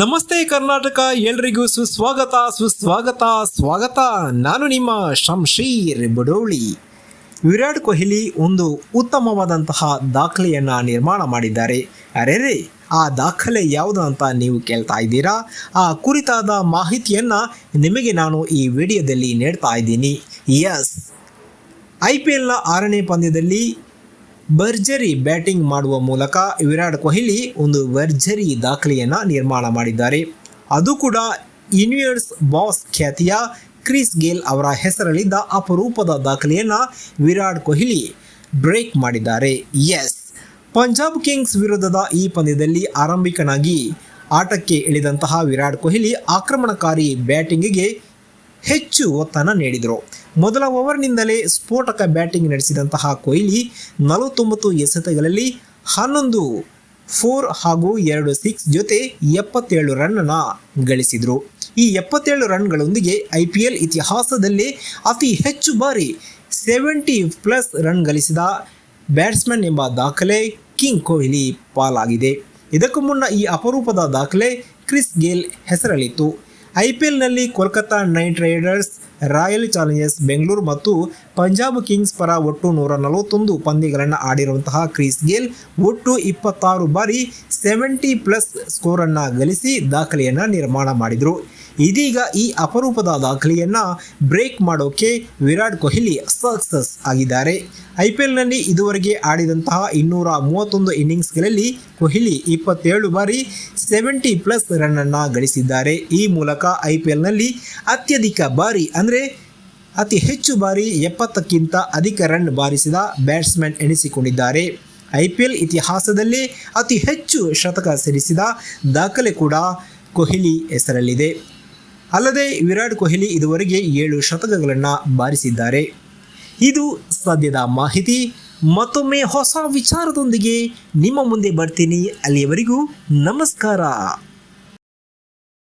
ನಮಸ್ತೆ ಕರ್ನಾಟಕ, ಎಲ್ರಿಗೂ ಸುಸ್ವಾಗತ ಸುಸ್ವಾಗತ, ಸ್ವಾಗತ. ನಾನು ನಿಮ್ಮ ಶಂಶೀರ್ ಬಡೋಳಿ. ವಿರಾಟ್ ಕೊಹ್ಲಿ ಒಂದು ಉತ್ತಮವಾದಂತಹ ದಾಖಲೆಯನ್ನು ನಿರ್ಮಾಣ ಮಾಡಿದ್ದಾರೆ. ಅರೆರೆ, ಆ ದಾಖಲೆ ಯಾವುದು ಅಂತ ನೀವು ಕೇಳ್ತಾ ಇದ್ದೀರಾ? ಆ ಕುರಿತಾದ ಮಾಹಿತಿಯನ್ನು ನಿಮಗೆ ನಾನು ಈ ವಿಡಿಯೋದಲ್ಲಿ ನೀಡ್ತಾ ಇದ್ದೀನಿ. ಎಸ್ ಐ ಪಿ ಎಲ್ನ ಆರನೇ ಪಂದ್ಯದಲ್ಲಿ ಭರ್ಜರಿ ಬ್ಯಾಟಿಂಗ್ ಮಾಡುವ ಮೂಲಕ ವಿರಾಟ್ ಕೊಹ್ಲಿ ಒಂದು ಭರ್ಜರಿ ದಾಖಲೆಯನ್ನು ನಿರ್ಮಾಣ ಮಾಡಿದ್ದಾರೆ. ಅದು ಕೂಡ ಯೂನಿಯರ್ಸ್ ಬಾಸ್ ಖ್ಯಾತಿಯ ಕ್ರಿಸ್ ಗೇಲ್ ಅವರ ಹೆಸರಲ್ಲಿದ್ದ ಅಪರೂಪದ ದಾಖಲೆಯನ್ನು ವಿರಾಟ್ ಕೊಹ್ಲಿ ಬ್ರೇಕ್ ಮಾಡಿದ್ದಾರೆ. ಎಸ್ ಪಂಜಾಬ್ ಕಿಂಗ್ಸ್ ವಿರುದ್ಧದ ಈ ಪಂದ್ಯದಲ್ಲಿ ಆರಂಭಿಕನಾಗಿ ಆಟಕ್ಕೆ ಇಳಿದಂತಹ ವಿರಾಟ್ ಕೊಹ್ಲಿ ಆಕ್ರಮಣಕಾರಿ ಬ್ಯಾಟಿಂಗಿಗೆ ಹೆಚ್ಚು ಒತ್ತನ್ನು ನೀಡಿದರು. ಮೊದಲ ಓವರ್ನಿಂದಲೇ ಸ್ಫೋಟಕ ಬ್ಯಾಟಿಂಗ್ ನಡೆಸಿದಂತಹ ಕೊಹ್ಲಿ ನಲವತ್ತೊಂಬತ್ತು ಎಸೆತಗಳಲ್ಲಿ ಹನ್ನೊಂದು, ಫೋರ್ ಹಾಗೂ ಎರಡು ಸಿಕ್ಸ್ ಜೊತೆ ಎಪ್ಪತ್ತೇಳು ರನ್ನನ್ನು ಗಳಿಸಿದರು. ಈ ಎಪ್ಪತ್ತೇಳು ರನ್ಗಳೊಂದಿಗೆ ಐ ಪಿ ಎಲ್ ಇತಿಹಾಸದಲ್ಲೇ ಅತಿ ಹೆಚ್ಚು ಬಾರಿ ಸೆವೆಂಟಿ ಪ್ಲಸ್ ರನ್ ಗಳಿಸಿದ ಬ್ಯಾಟ್ಸ್ಮನ್ ಎಂಬ ದಾಖಲೆ ಕಿಂಗ್ ಕೊಹ್ಲಿ ಪಾಲಾಗಿದೆ. ಇದಕ್ಕೂ ಮುನ್ನ ಈ ಅಪರೂಪದ ದಾಖಲೆ ಕ್ರಿಸ್ ಗೇಲ್ ಹೆಸರಲ್ಲಿತ್ತು. I P ಎಲ್ನಲ್ಲಿ Kolkata Knight Riders, Royal Challengers Bengaluru ಮತ್ತು ಪಂಜಾಬ್ ಕಿಂಗ್ಸ್ ಪರ ಒಟ್ಟು ನೂರ ನಲವತ್ತೊಂದು ಪಂದ್ಯಗಳನ್ನು ಆಡಿರುವಂತಹ ಕ್ರಿಸ್ ಗೇಲ್ ಒಟ್ಟು ಇಪ್ಪತ್ತಾರು ಬಾರಿ ಸೆವೆಂಟಿ ಪ್ಲಸ್ ಸ್ಕೋರನ್ನು ಗಳಿಸಿ ದಾಖಲೆಯನ್ನು ನಿರ್ಮಾಣ ಮಾಡಿದರು. ಇದೀಗ ಈ ಅಪರೂಪದ ದಾಖಲೆಯನ್ನು ಬ್ರೇಕ್ ಮಾಡೋಕೆ ವಿರಾಟ್ ಕೊಹ್ಲಿ ಸಕ್ಸಸ್ ಆಗಿದ್ದಾರೆ. ಐ ಪಿ ಎಲ್ನಲ್ಲಿ ಇದುವರೆಗೆ ಆಡಿದಂತಹ ಇನ್ನೂರ ಮೂವತ್ತೊಂದು ಇನ್ನಿಂಗ್ಸ್ಗಳಲ್ಲಿ ಕೊಹ್ಲಿ ಇಪ್ಪತ್ತೇಳು ಬಾರಿ ಸೆವೆಂಟಿ ಪ್ಲಸ್ ರನ್ನನ್ನು ಗಳಿಸಿದ್ದಾರೆ. ಈ ಮೂಲಕ ಐ ಪಿ ಎಲ್ನಲ್ಲಿ ಅತ್ಯಧಿಕ ಬಾರಿ ಅಂದರೆ ಅತಿ ಹೆಚ್ಚು ಬಾರಿ ಎಪ್ಪತ್ತಕ್ಕಿಂತ ಅಧಿಕ ರನ್ ಬಾರಿಸಿದ ಬ್ಯಾಟ್ಸ್ಮನ್ ಎನಿಸಿಕೊಂಡಿದ್ದಾರೆ. ಐ ಪಿ ಎಲ್ ಇತಿಹಾಸದಲ್ಲಿ ಅತಿ ಹೆಚ್ಚು ಶತಕ ಸೇರಿಸಿದ ದಾಖಲೆ ಕೂಡ ಕೊಹ್ಲಿ ಹೆಸರಲ್ಲಿದೆ. ಅಲ್ಲದೆ ವಿರಾಟ್ ಕೊಹ್ಲಿ ಇದುವರೆಗೆ ಏಳು ಶತಕಗಳನ್ನು ಬಾರಿಸಿದ್ದಾರೆ. ಇದು ಸದ್ಯದ ಮಾಹಿತಿ. ಮತ್ತೊಮ್ಮೆ ಹೊಸ ವಿಚಾರದೊಂದಿಗೆ ನಿಮ್ಮ ಮುಂದೆ ಬರ್ತೀನಿ. ಅಲ್ಲಿಯವರೆಗೂ ನಮಸ್ಕಾರ.